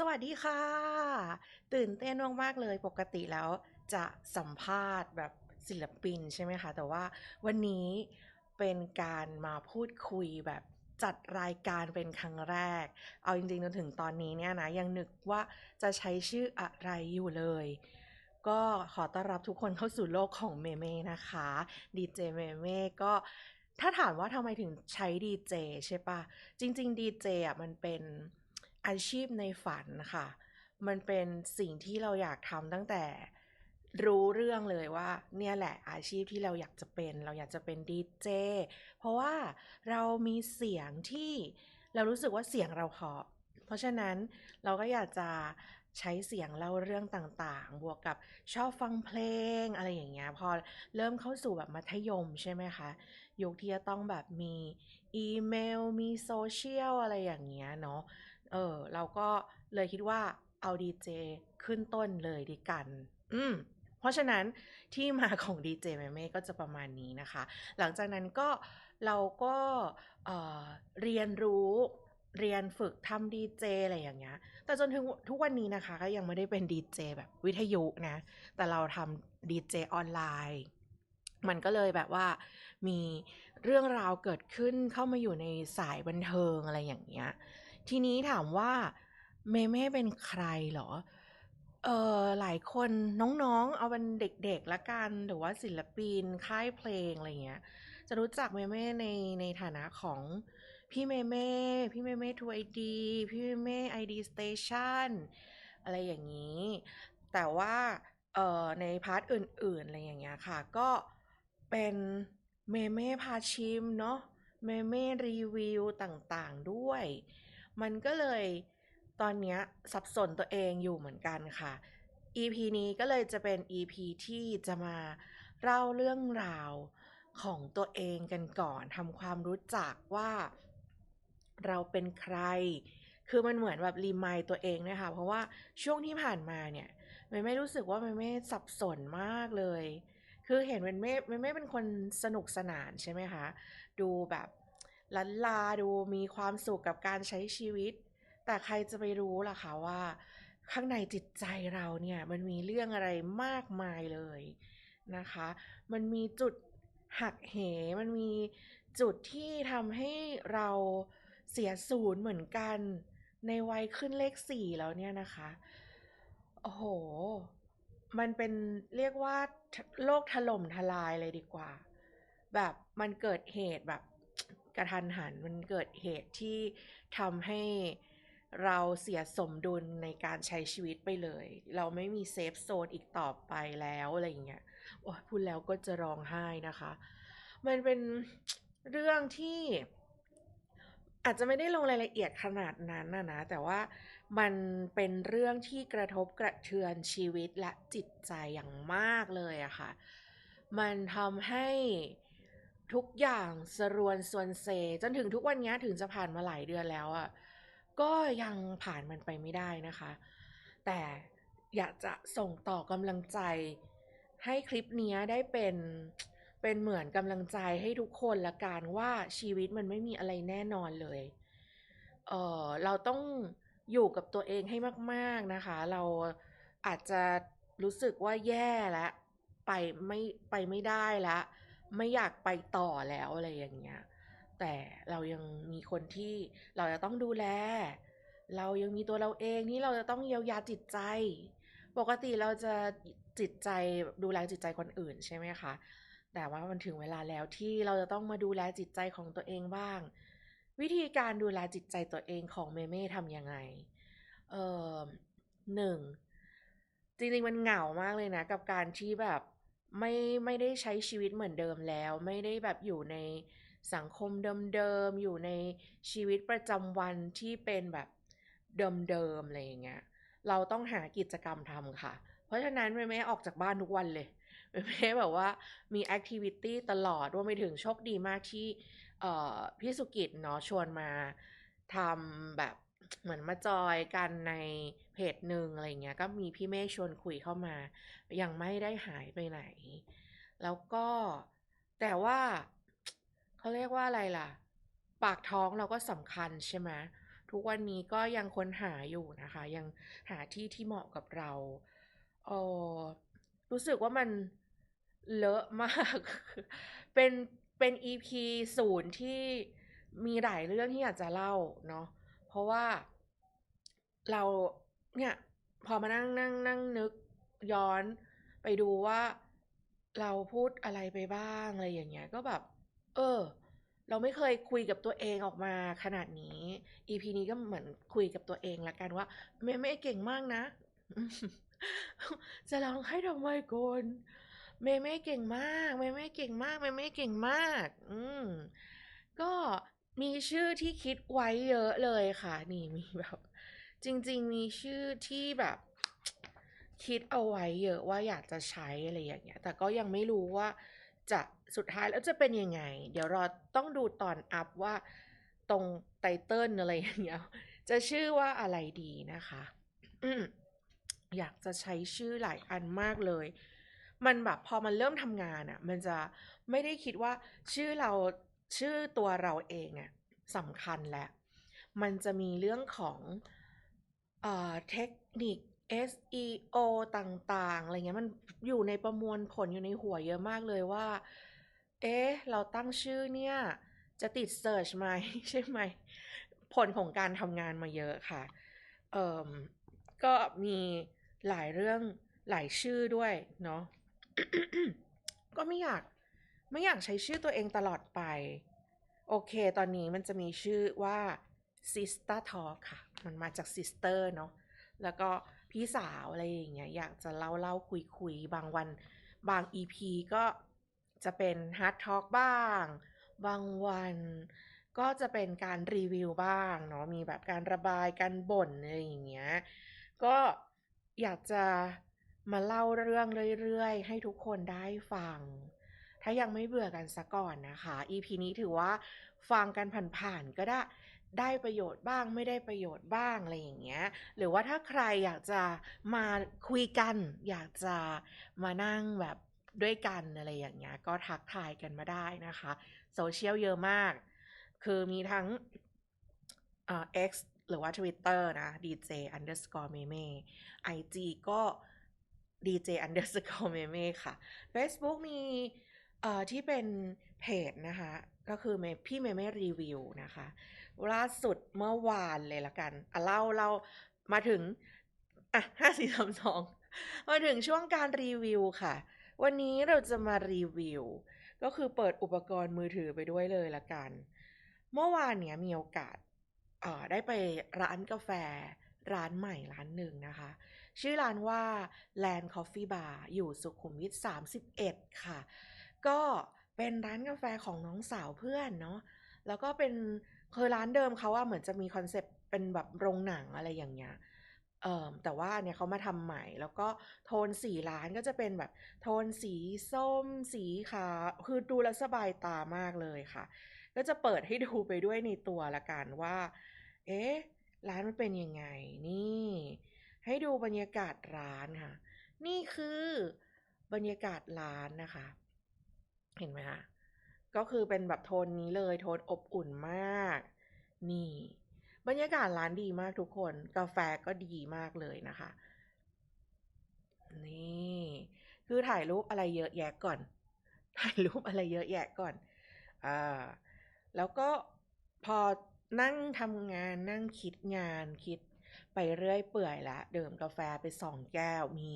สวัสดีค่ะ ตื่นเต้นมากๆเลยปกติแล้วจะสัมภาษณ์แบบศิลปินใช่ไหมคะ แต่ว่าวันนี้เป็นการมาพูดคุยแบบจัดรายการเป็นครั้งแรก เอาจริงๆจนถึงตอนนี้เนี่ยนะ ยังนึกว่าจะใช้ชื่ออะไรอยู่เลย ก็ขอต้อนรับทุกคนเข้าสู่โลกของเมเม่นะคะดีเจเมเม่ก็ถ้าถามว่าทำไมถึงใช้ดีเจใช่ปะจริงๆดีเจอะมันเป็น อาชีพในฝันค่ะ มันเป็นสิ่งที่เราอยากทำตั้งแต่รู้เรื่องเลยว่า เนี่ยแหละอาชีพที่เราอยากจะเป็น เราอยากจะเป็นดีเจเพราะว่าเรามีเสียงที่เรารู้สึกว่าเสียงเราเพาะเพราะฉะนั้นเราก็อยากจะใช้เสียงเล่าเรื่องต่างๆ บวกกับชอบฟังเพลงอะไรอย่างเงี้ย พอเริ่มเข้าสู่แบบมัธยมใช่ไหมคะ ยุคที่จะต้องแบบมีอีเมล มีโซเชียลอะไรอย่างเงี้ยเนาะ เออ เราก็เลยคิดว่าเอาดีเจขึ้นต้นเลยดีกัน อืมเพราะฉะนั้นที่มาของดีเจแม่เม่ก็จะประมาณนี้นะคะ หลังจากนั้นก็เราก็เออเรียนรู้เรียนฝึกทำดีเจอะไรอย่างเงี้ย แต่จนถึงทุกวันนี้นะคะ ก็ยังไม่ได้เป็นดีเจแบบวิทยุนะ แต่เราทำดีเจออนไลน์ มันก็เลยแบบว่ามีเรื่องราวเกิดขึ้นเข้ามาอยู่ในสายบันเทิงอะไรอย่างเงี้ย ทีนี้ถามว่าเมเม่เป็นใครเหรอ เออหลายคนน้องๆ เอาเป็นเด็กๆละกัน หรือว่าศิลปิน ค่ายเพลงอะไรเงี้ย จะรู้จักเมเม่ในในฐานะของพี่เมเม่พี่เมเม่ทูไอดีพี่เมเม่ไอดีสเตชันอะไรอย่างนี้ แต่ว่าเอ่อในพาร์ทอื่นๆ อะไรอย่างเงี้ยค่ะ ก็เป็นเมเม่พาชิมเนาะเมเม่รีวิวต่างๆด้วย มันก็เลยตอนนี้สับสนตัวเองอยู่เหมือนกันค่ะ EP นี้ก็เลยจะเป็น EP ที่จะมาเล่าเรื่องราวของตัวเองกันก่อนทำความรู้จักว่าเราเป็นใคร คือมันเหมือนแบบรีมายตัวเองนะคะเพราะว่าช่วงที่ผ่านมาเนี่ยไม่ไม่รู้สึกว่าไม่ไม่สับสนมากเลย คือเห็นมันไม่ไม่ไม่เป็นคนสนุกสนานใช่ไหมคะ ดูแบบ ลันลาดูมีความสุขกับการใช้ชีวิต แต่ใครจะไปรู้ล่ะคะว่า ข้างในจิตใจเราเนี่ยมันมีเรื่องอะไรมากมายเลยนะคะ มันมีจุดหักเห มันมีจุดที่ทำให้เราเสียศูนย์เหมือนกันในวัยขึ้นเลขสี่แล้วเนี่ยนะคะ โอ้โห มันเป็นเรียกว่าโลกถล่มทลายเลยดีกว่า แบบมันเกิดเหตุแบบ กระทันหันมันเกิดเหตุที่ทำให้เราเสียสมดุลในการใช้ชีวิตไปเลย เราไม่มีเซฟโซนอีกต่อไปแล้วอะไรอย่างเงี้ยโอ้พูดแล้วก็จะร้องไห้นะคะ มันเป็นเรื่องที่อาจจะไม่ได้ลงรายละเอียดขนาดนั้นนะนะ แต่ว่ามันเป็นเรื่องที่กระทบกระเทือนชีวิตและจิตใจอย่างมากเลยอะค่ะ มันทำให้ ทุกอย่างสรวนส่วนเซ จนถึงทุกวันนี้ถึงจะผ่านมาหลายเดือนแล้วอะก็ยังผ่านมันไปไม่ได้นะคะ แต่อยากจะส่งต่อกำลังใจ ให้คลิปนี้ได้เป็นเป็นเหมือนกำลังใจให้ทุกคนละกันว่าชีวิตมันไม่มีอะไรแน่นอนเลย เออเราต้องอยู่กับตัวเองให้มากๆนะคะ เราอาจจะรู้สึกว่าแย่แล้วไปไม่ไปไม่ได้แล้ว ไม่อยากไปต่อแล้วอะไรอย่างเงี้ย แต่เรายังมีคนที่เราจะต้องดูแล เรายังมีตัวเราเองที่เราจะต้องเยียวยาจิตใจ ปกติเราจะจิตใจดูแลจิตใจคนอื่นใช่ไหมคะ แต่ว่ามันถึงเวลาแล้วที่เราจะต้องมาดูแลจิตใจของตัวเองบ้าง วิธีการดูแลจิตใจตัวเองของเมเม่ทำยังไง เออหนึ่งจริงๆมันเหงามากเลยนะ กับการที่แบบ ไม่ไม่ได้ใช้ชีวิตเหมือนเดิมแล้ว ไม่ได้แบบอยู่ในสังคมเดิมๆอยู่ในชีวิตประจำวันที่เป็นแบบเดิมๆอะไรอย่างเงี้ยเราต้องหากิจกรรมทำค่ะ เพราะฉะนั้นเมเม่ออกจากบ้านทุกวันเลยเมเม่แบบว่ามีแอคทิวิตี้ตลอดรวมไปถึงโชคดีมากที่พี่สุกิจเนาะชวนมาทำแบบ เหมือนมาจอยกันในเพจหนึ่งอะไรเงี้ย ก็มีพี่เมฆชวนคุยเข้ามา ยังไม่ได้หายไปไหน แล้วก็แต่ว่าเขาเรียกว่าอะไรล่ะ ปากท้องเราก็สำคัญใช่ไหมทุกวันนี้ก็ยังค้นหาอยู่นะคะ ยังหาที่ที่เหมาะกับเราเออรู้สึกว่ามันเลอะมาก เป็นเป็น EP ศูนย์ที่มีหลายเรื่องที่อยากจะเล่าเนาะ ราะว่าเราเนี่ยพอมานั่งนั่งนั่งนึกย้อนไปดูว่าเราพูดอะไรไปบ้างอะไรอย่างเงี้ย ก็แบบ เออ เราไม่เคยคุยกับตัวเองออกมาขนาดนี้ EP นี้ก็เหมือนคุยกับตัวเองละกันว่าเมย์ไม่เก่งมากนะ จะร้องให้ทำไมก่อนเมย์ไม่เก่งมาก เมย์ไม่เก่งมาก เมย์ไม่เก่งมาก อืม ก็ มีชื่อที่คิดไว้เยอะเลยค่ะ นี่มีแบบ จริง ๆ มีชื่อที่แบบ คิดเอาไว้เยอะว่าอยากจะใช้อะไรอย่างเงี้ย แต่ก็ยังไม่รู้ว่าจะสุดท้ายแล้วจะเป็นยังไง เดี๋ยวเรอต้องดูตอนอัพว่าตรงไตเติลอะไรอย่างเงี้ยจะชื่อว่าอะไรดีนะคะอืมอยากจะใช้ชื่อหลายอันมากเลย มันแบบพอมันเริ่มทำงานอะ่ะ มันจะไม่ได้คิดว่าชื่อเรา ชื่อตัวเราเองอะสำคัญแหละ มันจะมีเรื่องของเอ่อเทคนิค SEO ต่างๆ อะไรเงี้ยมันอยู่ในประมวลผลอยู่ในหัวเยอะมากเลยว่า เอ๊ะ เราตั้งชื่อเนี่ย จะติดเซิร์ชไหมใช่ไหม ผลของการทำงานมาเยอะค่ะ เอ่อ ก็มีหลายเรื่องหลายชื่อด้วยเนาะ ก็ไม่อยาก ไม่อยากใช้ชื่อตัวเองตลอดไป โอเค ตอนนี้มันจะมีชื่อว่า Sister Talk ค่ะ มันมาจาก Sister เนาะแล้วก็พี่สาวอะไรอย่างเงี้ยอยากจะเล่าเล่าคุยคุยบางวันบาง EP ก็จะเป็น Hard Talk บ้าง บางวันก็จะเป็นการรีวิวบ้างเนาะมีแบบการระบายการบ่นอะไรอย่างเงี้ยก็อยากจะมาเล่าเรื่องเรื่อยๆ ให้ทุกคนได้ฟัง ถ้ายังไม่เบื่อกันซะก่อนนะคะ EP นี้ถือว่าฟังกันผ่านๆก็ได้ได้ประโยชน์บ้างไม่ได้ประโยชน์บ้างอะไรอย่างเงี้ย หรือว่าถ้าใครอยากจะมาคุยกัน อยากจะมานั่งแบบด้วยกันอะไรอย่างเงี้ยก็ทักทายกันมาได้นะคะโซเชียลเยอะมาก คือมีทั้งเอ่อ X หรือว่า Twitter นะ DJ underscore meme IG ก็ DJ underscore meme ค่ะ Facebook มี เอ่อที่เป็นเพจนะคะ ก็คือพี่เมเม่รีวิวนะคะล่าสุดเมื่อวานเลยละกันอะเล่าเรามาถึงอะห้าสี่สามสองมาถึงช่วงการรีวิวค่ะ วันนี้เราจะมารีวิว ก็คือเปิดอุปกรณ์มือถือไปด้วยเลยละกัน เมื่อวานเนี้ยมีโอกาสได้ไปร้านกาแฟร้านใหม่ร้านหนึ่งนะคะ ชื่อร้านว่า Land Coffee Bar อยู่สุขุมวิท 31 ค่ะ ก็เป็นร้านกาแฟของน้องสาวเพื่อนเนาะแล้วก็เป็นคือร้านเดิมเขาว่าเหมือนจะมีคอนเซปต์เป็นแบบโรงหนังอะไรอย่างเงี้ยเอ่อแต่ว่าเนี่ยเขามาทำใหม่ แล้วก็โทนสีร้านก็จะเป็นแบบ โทนสีส้ม สีขาวคือดูแล้วสบายตามากเลยค่ะ ก็จะเปิดให้ดูไปด้วยในตัวละกันว่า เอ๊ะร้านมันเป็นยังไง นี่ ให้ดูบรรยากาศร้านค่ะ นี่คือบรรยากาศร้านนะคะ เห็นไหมคะก็คือเป็นแบบโทนนี้เลยโทนอบอุ่นมาก นี่ บรรยากาศร้านดีมากทุกคน กาแฟก็ดีมากเลยนะคะ นี่ คือถ่ายรูปอะไรเยอะแยะก่อน ถ่ายรูปอะไรเยอะแยะก่อนอ่าแล้วก็พอนั่งทำงานนั่งคิดงานคิดไปเรื่อยเปื่อยละดื่มกาแฟไปสองแก้วมี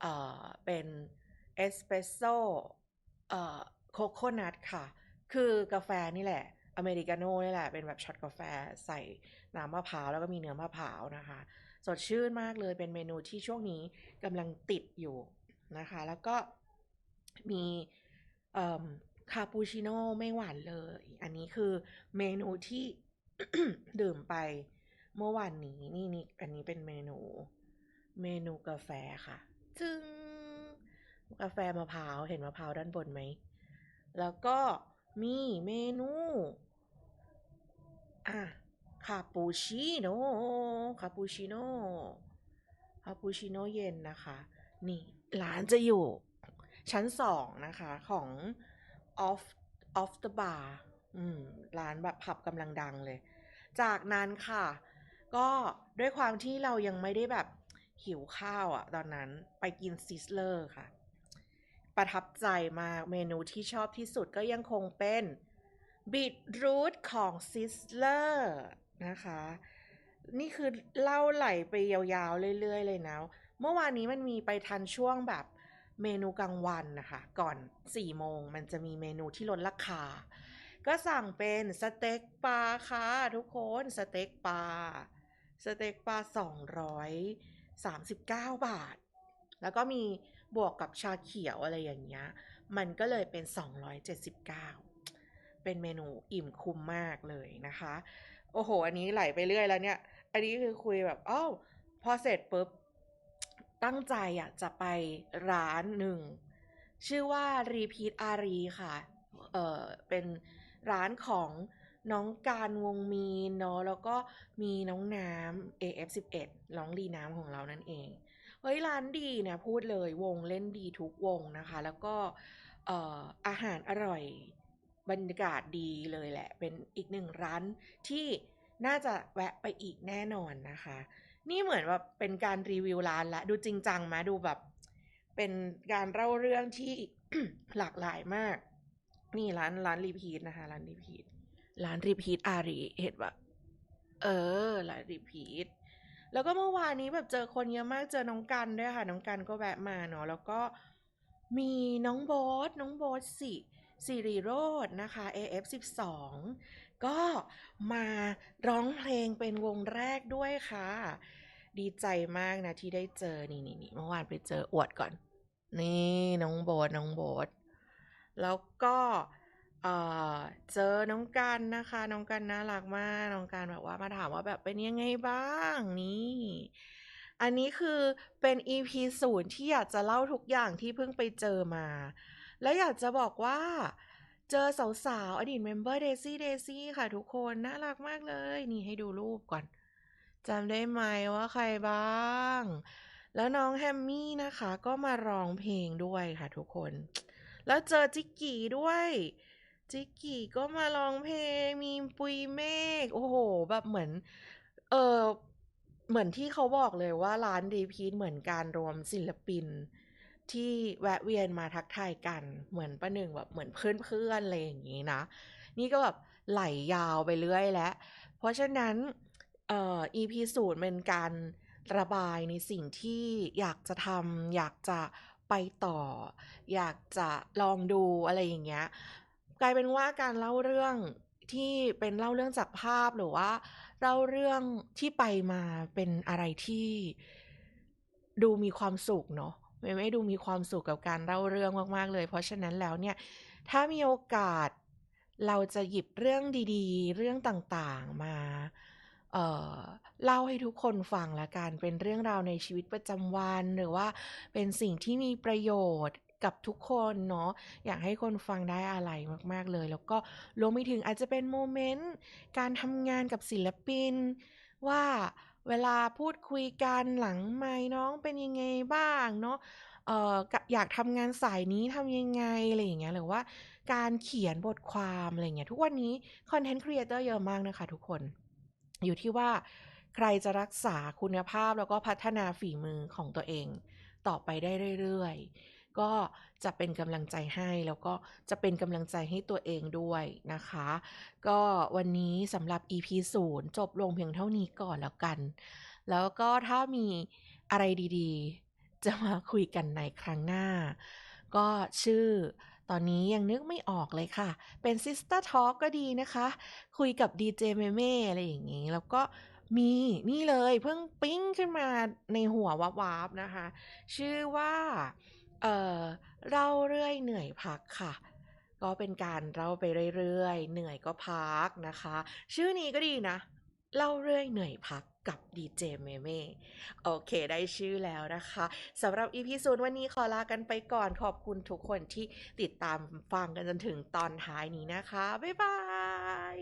เอ่อเป็นเอสเปรสโซ่ เอ่อโคโคนัทค่ะ คือกาแฟนี่แหละ อเมริกาโน่นี่แหละ เป็นแบบช็อตกาแฟใส่น้ำมะพร้าว แล้วก็มีเนื้อมะพร้าวนะคะ สดชื่นมากเลยเป็นเมนูที่ช่วงนี้กำลังติดอยู่นะคะ แล้วก็มีคาปูชิโน่ไม่หวานเลย อันนี้คือเมนูที่ดื่มไปเมื่อวานนี้นี่นี่อันนี้เป็นเมนู เมนูกาแฟค่ะ จึง กาแฟมะพร้าวเห็นมะพร้าวด้านบนไหม แล้วก็มีเมนูอะคาปูชิโน่คาปูชิโน่คาปูชิโน่เย็นนะคะ นี่ร้านจะอยู่ชั้นสองนะคะของ off off the bar อืมร้านแบบผับกำลังดังเลย จากนั้นค่ะ ก็ด้วยความที่เรายังไม่ได้แบบหิวข้าวอะตอนนั้นไปกินซิสเลอร์ค่ะ ประทับใจมากเมนูที่ชอบที่สุดก็ยังคงเป็นบีทรูทของซิสเลอร์นะคะ นี่คือเล่าไหลไปยาวๆ เรื่อยๆ เลยนะ เมื่อวานนี้มันมีไปทันช่วงแบบเมนูกลางวันนะคะ ก่อน 4 โมงมันจะมีเมนูที่ลดราคา ก็สั่งเป็นสเต็กปลาค่ะทุกคนสเต็กปลาสเต็กปลา 239 บาท แล้วก็มี บวกกับชาเขียวอะไรอย่างเงี้ย มันก็เลยเป็น 279 เป็นเมนูอิ่มคุ้มมากเลยนะคะ โอ้โห อันนี้ไหลไปเรื่อยแล้วเนี่ย อันนี้คือคุยแบบอ้าวพอเสร็จปุ๊บ ตั้งใจอะจะไปร้านหนึ่ง ชื่อว่า Repeat อารีค่ะ เออเป็นร้านของน้องการวงมีนเนาะแล้วก็มีน้องน้ำ AF11 น้องลีน้ำของเรานั่นเอง เฮ้ยร้านดีเนี่ยพูดเลยวงเล่นดีทุกวงนะคะ แล้วก็เอ่ออาหารอร่อยบรรยากาศดีเลยแหละ เป็นอีกหนึ่งร้านที่น่าจะแวะไปอีกแน่นอนนะคะ นี่เหมือนแบบเป็นการรีวิวร้านละดูจริงจังมาดูแบบ เป็นการเล่าเรื่องที่หลากหลายมาก นี่ร้านร้านรีพีทนะคะ ร้านรีพีทร้านรีพีทอารีเห็นแบบเออร้านรีพีท แล้วก็เมื่อวานนี้แบบเจอคนเยอะมากเจอน้องกันด้วยค่ะ น้องกันก็แวะมาเนาะแล้วก็มีน้องโบทน้องโบทสิสิริโรจน์นะคะ AF12 ก็มาร้องเพลงเป็นวงแรกด้วยค่ะ ดีใจมากนะที่ได้เจอนี่นี่นี่เมื่อวานไปเจออวดก่อน นี่น้องโบทน้องโบทแล้วก็ เอ่อ เจอน้องกันนะคะ น้องกันน่ารักมาก น้องกันแบบว่ามาถามว่าแบบเป็นยังไงบ้างนี่ อันนี้คือเป็น EP ศูนย์ที่อยากจะเล่าทุกอย่างที่เพิ่งไปเจอมา และอยากจะบอกว่า เจอสาวๆอดีตเมมเบอร์เดซี่เดซี่ค่ะทุกคนน่ารักมากเลย นี่ให้ดูรูปก่อนจำได้ไหมว่าใครบ้าง แล้วน้องแฮมมี่นะคะ ก็มาร้องเพลงด้วยค่ะทุกคน แล้วเจอจิกกี้ด้วย จิกกี้ก็มาร้องเพลง มีปุยเมฆโอ้โห แบบเหมือน เออเหมือนที่เขาบอกเลยว่าร้านรีพีทเหมือนการรวมศิลปิน ที่แวะเวียนมาทักทายกันเหมือนประหนึ่งแบบเหมือนเพื่อนๆอะไรอย่างนี้นะ นี่ก็แบบไหลยาวไปเรื่อยแล้ว เพราะฉะนั้นเอ่อ EP ศูนย์เป็นการระบายในสิ่งที่อยากจะทำอยากจะไปต่อ อยากจะลองดูอะไรอย่างเงี้ย กลายเป็นว่าการเล่าเรื่องที่เป็นเล่าเรื่องจากภาพหรือว่าเล่าเรื่องที่ไปมาเป็นอะไรที่ดูมีความสุขเนาะไม่ไม่ดูมีความสุขกับการเล่าเรื่องมากๆเลย เพราะฉะนั้นแล้วเนี่ย ถ้ามีโอกาสเราจะหยิบเรื่องดีๆ เรื่องต่างๆมาเเล่าให้ทุกคนฟังละกันเป็นเรื่องราวในชีวิตประจำวัน หรือว่าเป็นสิ่งที่มีประโยชน์ กับทุกคนเนาะอยากให้คนฟังได้อะไรมาก ๆเลย แล้วก็รวมไปถึงอาจจะเป็นโมเมนต์การทำงานกับศิลปิน ว่าเวลาพูดคุยกันหลังไม้น้องเป็นยังไงบ้างเนาะเอ่ออยากทำงานสายนี้ทำยังไงอะไรอย่างเงี้ยหรือว่าการเขียนบทความอะไรเงี้ยทุกวันนี้คอนเทนต์ครีเอเตอร์เยอะมากนะคะทุกคน อยู่ที่ว่าใครจะรักษาคุณภาพแล้วก็พัฒนาฝีมือของตัวเอง ต่อไปได้เรื่อยๆ ก็จะเป็นกำลังใจให้แล้วก็จะเป็นกำลังใจให้ตัวเองด้วยนะคะ ก็วันนี้สำหรับ EP 0 จบลงเพียงเท่านี้ก่อนแล้วกัน แล้วก็ถ้ามีอะไรดีๆ จะมาคุยกันในครั้งหน้า ก็ชื่อตอนนี้ยังนึกไม่ออกเลยค่ะ เป็น Sister Talk ก็ดีนะคะ คุยกับดีเจเมเม่อะไรอย่างนี้ แล้วก็มีนี่เลยเพิ่งปิ้งขึ้นมาในหัววับวับนะคะ ชื่อว่า เอ่อเล่าเรื่อยเหนื่อยพักค่ะ ก็เป็นการเล่าไปเรื่อยๆ เหนื่อยก็พักนะคะ ชื่อนี้ก็ดีนะ เล่าเรื่อยเหนื่อยพักกับดีเจเมเม่โอเคได้ชื่อแล้วนะคะสำหรับ EP ศูนย์วันนี้ขอลากันไปก่อนขอบคุณทุกคนที่ติดตามฟังกันจนถึงตอนท้ายนี้นะคะ บ๊ายบาย